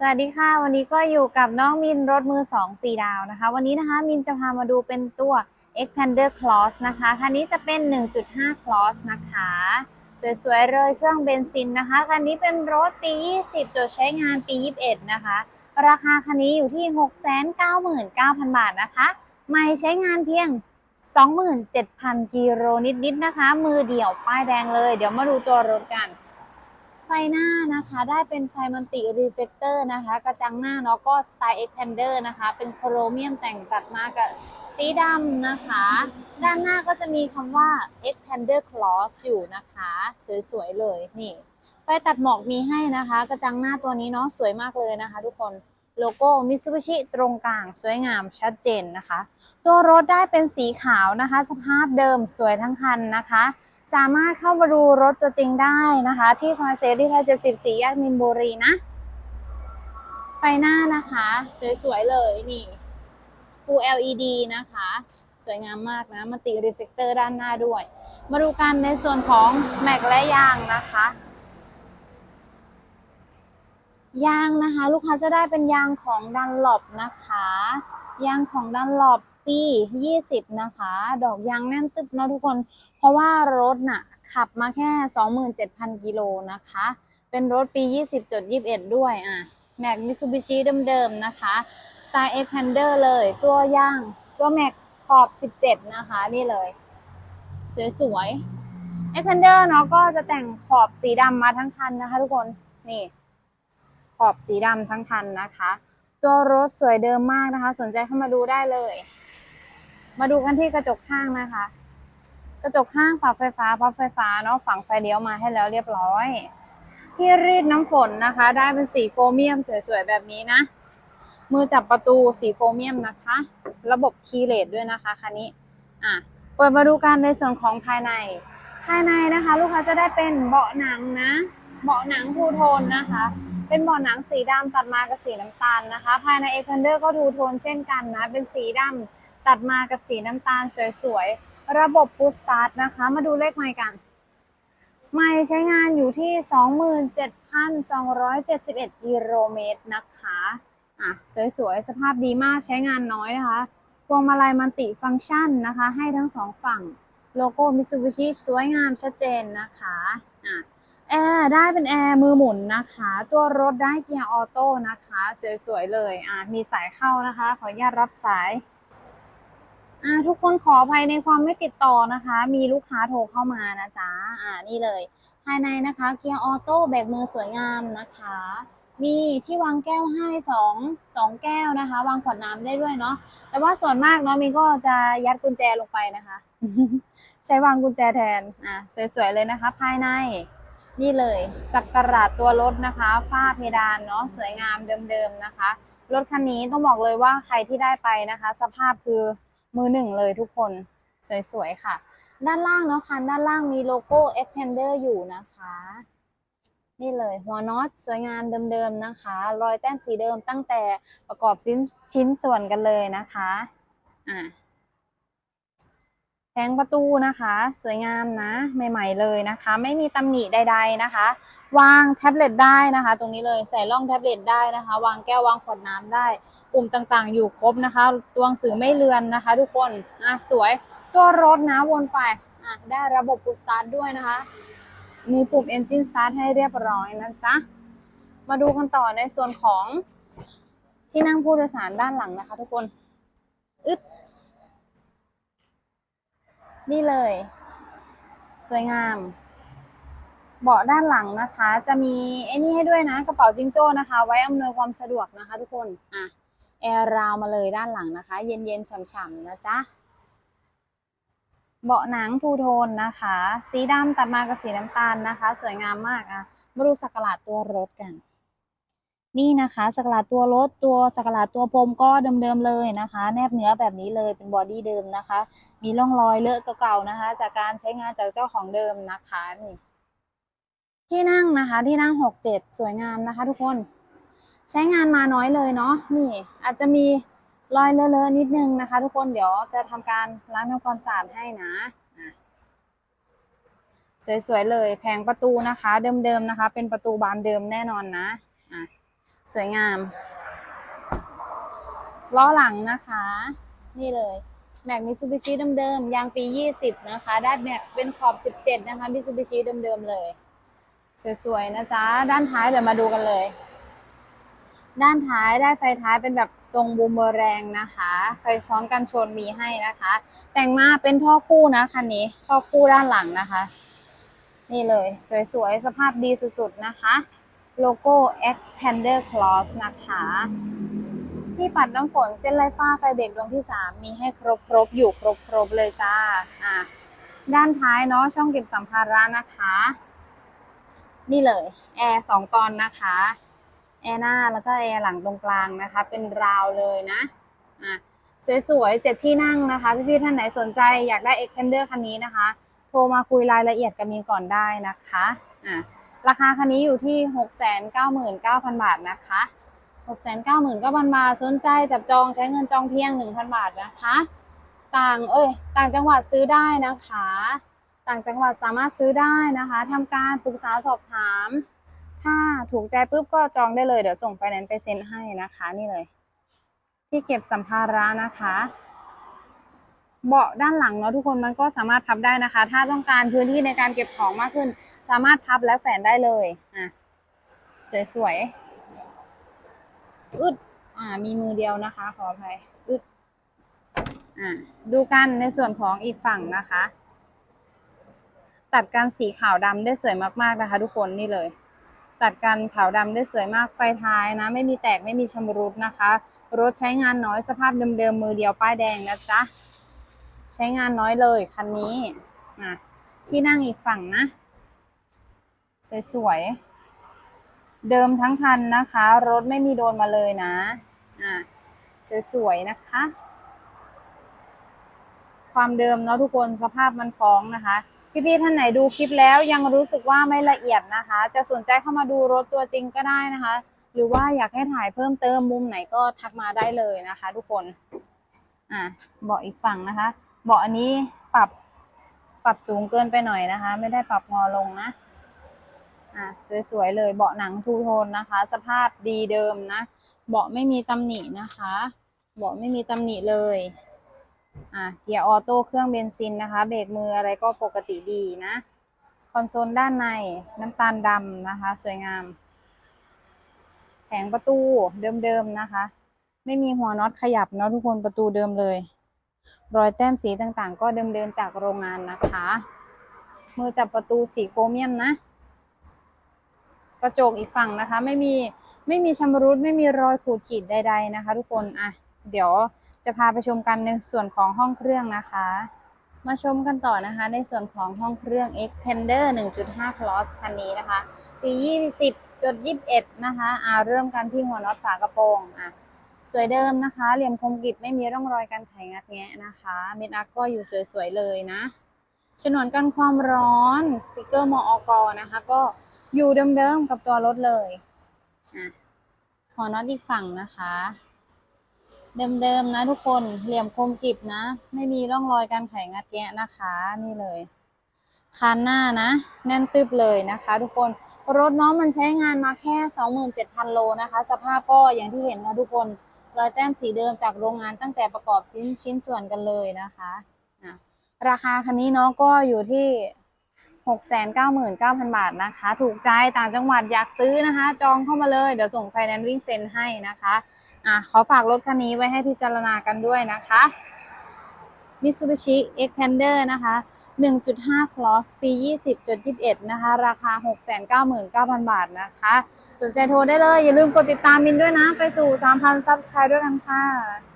สวัสดีค่ะ วันนี้ก็อยู่กับน้องมินรถมือ 2 ฟรีดาวนะคะ วันนี้นะคะมินจะพามาดูเป็นตัว Expander Cross นะคะคันนี้จะเป็น 1.5 Cross นะคะ สวยๆเลยเครื่องเบนซินนะคะคันนี้เป็นรถปี 20จดใช้งานปี 21 นะคะ ราคาคันนี้อยู่ที่ 699,000 บาทนะคะ ไม่ใช้งานเพียง 27,000 กิโลนิดๆนะคะ มือเดี่ยวป้ายแดงเลย เดี๋ยวมาดูตัวรถกัน ไฟหน้านะคะได้เป็นไฟมันติรีเฟกเตอร์นะคะ กระจังหน้าเนาะก็สไตล์เอ็กแพนเดอร์นะคะ เป็นโครเมียมแต่งตัดมากับสีดำนะคะ ด้านหน้าก็จะมีคำว่า Expander Cross อยู่นะคะ สวยๆเลยนี่ไฟตัดหมอกมีให้นะคะ กระจังหน้าตัวนี้เนาะสวยมากเลยนะคะ ทุกคนโลโก้มิ t ซูบิชิตรงกลางสวยงามชัดเจนนะคะ ตัวรถได้เป็นสีขาวนะคะ สภาพเดิมสวยทั้งคันนะคะ สามารถเข้ามาดูรถตัวจริงได้นะคะ ที่ซอยเซรีไทย74แยกมินบุรีนะ ไฟหน้านะคะ สวยๆ เลยนี่ Full LED นะคะ สวยงามมากนะมาติรีเฟกเตอร์ด้านหน้าด้วย มาดูกันในส่วนของแม็กและยางนะคะยางนะคะ ลูกค้าจะได้เป็นยางของดันหลบนะคะยางของดันหลบปี 20 นะคะ ดอกยางแน่นตึบนะทุกคน เพราะว่ารถน่ะขับมาแค่ 27,000 กิโลนะคะ เป็นรถปี 20.21 ด้วยอะแม็กมิซูบิชิเดิมๆนะคะสไตล์ Expander เลย ตัวย่าง ตัวแม็กขอบ 17 นะคะ นี่เลย สวยๆ Expander เนาะก็จะแต่งขอบสีดำมาทั้งคันนะคะทุกคนนี่ ขอบสีดำทั้งคันนะคะ ตัวรถสวยเดิมมากนะคะ สนใจเข้ามาดูได้เลย มาดูกันที่กระจกข้างนะคะ กระจกข้างฝักไฟฟ้าพับไฟฟ้าเนาะฝังไฟเลี้ยวมาให้แล้วเรียบร้อย ที่รีดน้ำฝนนะคะ ได้เป็นสีโครเมียมสวยๆแบบนี้นะ มือจับประตูสีโครเมียมนะคะ ระบบคีเลสด้วยนะคะคันนี้อะเปิดมาดูกันในส่วนของภายใน ภายในนะคะ ลูกค้าจะได้เป็นเบาะหนังนะ เบาะหนังทูโทนนะคะ เป็นเบาะหนังสีดำตัดมากับสีน้ำตาลนะคะ ภายใน e x p a n d e r ก็ทูโทนเช่นกันนะ เป็นสีดำตัดมากับสีน้ำตาลสวยๆ ระบบ Push Start นะคะ มาดูเลขไมค์กัน ไม่ใช้งานอยู่ที่ 27,271กิโลเมตรนะคะอะสวยๆ สภาพดีมากใช้งานน้อยนะคะพวงมาลัยมันติฟังก์ชันนะคะ ให้ทั้งสองฝั่งโลโก้ Mitsubishi สวยงามชัดเจนนะคะอะแอร์ได้เป็นแอร์มือหมุนนะคะ ตัวรถได้เกียร์ออโต้นะคะ สวยๆ เลยอะมีสายเข้านะคะ ขออนุญาตรับสาย อ่าทุกคนขออภัยในความไม่ติดต่อนะคะ มีลูกค้าโทรเข้ามานะจ๊ะอ่านี่เลย ภายในนะคะเกียร์ออโต้แบกมือสวยงามนะคะ มีที่วางแก้วให้สองสองแก้วนะคะ วางขวดน้ำได้ด้วยเนาะแต่ว่าส่วนมากเนาะมีก็จะยัดกุญแจลงไปนะคะ ใช้วางกุญแจแทนอะสวยๆเลยนะคะ ภายในนี่เลยสักการะตัวรถนะคะฝ้าเพดานเนาะสวยงามเดิมๆนะคะ รถคันนี้ต้องบอกเลยว่าใครที่ได้ไปนะคะ สภาพคือ มือหนึ่งเลยทุกคนสวยๆค่ะ ด้านล่างเนาะค่ะด้านล่างมีโลโก้ Expander อยู่นะคะ นี่เลยหัวน็อตสวยงามเดิมๆนะคะ รอยแต้มสีเดิมตั้งแต่ประกอบชิ้นชิ้นส่วนกันเลยนะคะ อ่า ผงประตูนะคะ สวยงามนะใหม่ ๆเลยนะคะ ไม่มีตำหนิใด ๆนะคะ วางแท็บเล็ตได้นะคะ ตรงนี้เลยใส่ร่องแท็บเล็ตได้นะคะ วางแก้ววางขวดน้ำได้ ปุ่มต่างๆ อยู่ครบนะคะ ตัวหนังสือไม่เลือนนะคะ ทุกคนอะสวยตัวรถนะวนไปอะได้ระบบปูสตาร์ทด้วยนะคะ มีปุ่ม Engine Start ให้เรียบร้อยนะจ๊ะมาดูกันต่อในส่วนของที่นั่งผู้โดยสารด้านหลังนะคะ ทุกคน อึด นี่เลย สวยงาม เบาะด้านหลังนะคะ จะมีไอ้นี่ให้ด้วยนะ กระเป๋าจิงโจ้นะคะ ไว้อำนวยความสะดวกนะคะ ทุกคนอะแอร์ราวมาเลยด้านหลังนะคะ เย็นๆฉ่ำๆนะจ๊ะเบาะหนังทูโทนนะคะ สีดำตัดมากับสีน้ำตาลนะคะ สวยงามมากอะมาดูสักหลาดตัวรถกัน นี่นะคะสักหลาดตัวรถตัวสักหลาดตัวพรมก็เดิมๆเลยนะคะ แนบเนื้อแบบนี้เลยเป็นบอดี้เดิมนะคะ มีร่องรอยเลอะเก่าๆนะคะ จากการใช้งานจากเจ้าของเดิมนะคะนี่ที่นั่งนะคะที่นั่งหกเจ็ดสวยงามนะคะ ทุกคนใช้งานมาน้อยเลยเนาะนี่ อาจจะมีรอยเลอะๆนิดนึงนะคะ ทุกคนเดี๋ยวจะทำการล้างทำความสะอาดให้นะสวยๆเลยแผงประตูนะคะ เดิมๆนะคะ เป็นประตูบานเดิมแน่นอนนะ สวยงาม ล้อหลังนะคะ นี่เลย แม็กมิซูบิชิเดิมๆยางปี 20 นะคะ ได้แม็กเป็นขอบ 17 นะคะมิซูบิชิเดิมๆเลย สวยๆ นะจ๊ะ ด้านท้ายเดี๋ยวมาดูกันเลย ด้านท้ายได้ไฟท้ายเป็นแบบทรงบูมเมอแรงนะคะ ไฟซ้อนกันชนมีให้นะคะ แต่งมาเป็นท่อคู่นะคันนี้ ท่อคู่ด้านหลังนะคะ นี่เลย สวยๆ สภาพดีสุดๆ นะคะ โลโก้ Expander Cross นะคะ ที่ปัดน้ำฝนเส้นไร้ฟ้าไฟเบรกดวงที่ 3 มีให้ครบครบๆอยู่ครบครบๆเลยจ้าอะด้านท้ายเนาะช่องเก็บสัมภาระนะคะ นี่เลย แอร์สองตอนนะคะ แอร์หน้าแล้วก็แอร์หลังตรงกลางนะคะ เป็นราวเลยนะอะสวยๆเจ็ดที่นั่งนะคะ พี่ๆท่านไหนสนใจอยากได้ Expander คันนี้นะคะ โทรมาคุยรายละเอียดกับมินก่อนได้นะคะอะ ราคาคันนี้อยู่ที่ 699,000 บาทนะคะ 699,000 บาทสนใจจับจองใช้เงินจองเพียง 1,000 บาทนะคะ ต่างเอ้ยต่างจังหวัดซื้อได้นะคะ ต่างจังหวัดสามารถซื้อได้นะคะทำการปรึกษาสอบถาม ถ้าถูกใจปุ๊บก็จองได้เลยเดี๋ยวส่งไฟแนนซ์ไปเซ็นให้นะคะนี่เลย ที่เก็บสัมภาระนะคะ เบาะด้านหลังเนาะทุกคนมันก็สามารถพับได้นะคะ ถ้าต้องการพื้นที่ในการเก็บของมากขึ้น สามารถพับและแฝนได้เลยอะสวยๆอึดอ่ามีมือเดียวนะคะ ขออภัยอึดอ่าดูกันในส่วนของอีกฝั่งนะคะ ตัดกันสีขาวดำได้สวยมากๆนะคะ ทุกคนนี่เลย ตัดกันขาวดำได้สวยมากไฟท้ายนะ ไม่มีแตกไม่มีชำรุดนะคะ รถใช้งานน้อยสภาพเดิมๆมือเดียวป้ายแดงนะจ๊ะ ใช้งานน้อยเลยคันนี้อะที่นั่งอีกฝั่งนะ สวยๆ เดิมทั้งคันนะคะ รถไม่มีโดนมาเลยนะอะสวยๆ นะคะ ความเดิมเนาะทุกคนสภาพมันฟ้องนะคะ พี่ๆ ท่านไหนดูคลิปแล้วยังรู้สึกว่าไม่ละเอียดนะคะ จะสนใจเข้ามาดูรถตัวจริงก็ได้นะคะ หรือว่าอยากให้ถ่ายเพิ่มเติมมุมไหนก็ทักมาได้เลยนะคะ ทุกคน อะบาะอีกฝั่งนะคะ เบาะอันนี้ปรับปรับสูงเกินไปหน่อยนะคะ ไม่ได้ปรับงอลงนะอะสวยๆเลยเบาะหนังทูโทนนะคะ สภาพดีเดิมนะเบาะไม่มีตำหนินะคะเบาะไม่มีตำหนิเลยอะเกียร์ออโต้เครื่องเบนซินนะคะ เบรกมืออะไรก็ปกติดีนะ คอนโซลด้านในน้ำตาลดำนะคะ สวยงาม แผงประตูเดิมๆนะคะ ไม่มีหัวน็อตขยับเนาะทุกคนประตูเดิมเลย รอยแต้มสีต่างๆ ก็เดิมๆจากโรงงานนะคะ มือจับประตูสีโครเมียมนะ กระจกอีกฝั่งนะคะ ไม่มีไม่มีชำรุดไม่มีรอยขูดขีดใด ๆนะคะ ทุกคนอะเดี๋ยวจะพาไปชมกันในส่วนของห้องเครื่องนะคะ มาชมกันต่อนะคะ ในส่วนของห้องเครื่อง Xpander 1.5 Cross คันนี้นะคะปี20.21นะคะอ่าเริ่มกันที่หัวน็อตฝากระโปรงอะ สวยเดิมนะคะ เหลี่ยมคมกริบไม่มีร่องรอยการไขงัดแงะนะคะ เม็ดอักก็อยู่สวยๆเลยนะฉนวนกันความร้อนสติกเกอร์มอกนะคะ ก็อยู่เดิมๆกับตัวรถเลยอะหัวน็อตอีกฝั่งนะคะ เดิมๆนะทุกคนเหลี่ยมคมกริบนะ ไม่มีร่องรอยการไขงัดแงะนะคะ นี่เลยคันหน้านะ แน่นตึบเลยนะคะ ทุกคนรถน้องมันใช้งานมาแค่ 27,000 โลนะคะ สภาพก็อย่างที่เห็นนะทุกคน รอยแต้มสีเดิมจากโรงงานตั้งแต่ประกอบชิ้นชิ้นส่วนกันเลยนะคะอะราคาคันนี้เนาะก็อยู่ที่ 699,000 บาทนะคะ ถูกใจต่างจังหวัดอยากซื้อนะคะ จองเข้ามาเลย เดี๋ยวส่งไฟแนนซ์วิ่งเซ็นให้นะคะอะขอฝากรถคันนี้ไว้ให้พิจารณากันด้วยนะคะ Mitsubishi Xpander นะคะ 1.5 Cross ปี 20.21 นะคะ ราคา 699,000 บาทนะคะ สนใจโทรได้เลย อย่าลืมกดติดตามมินด้วยนะ ไปสู่ 3,000 Subscribe ด้วยกันค่ะ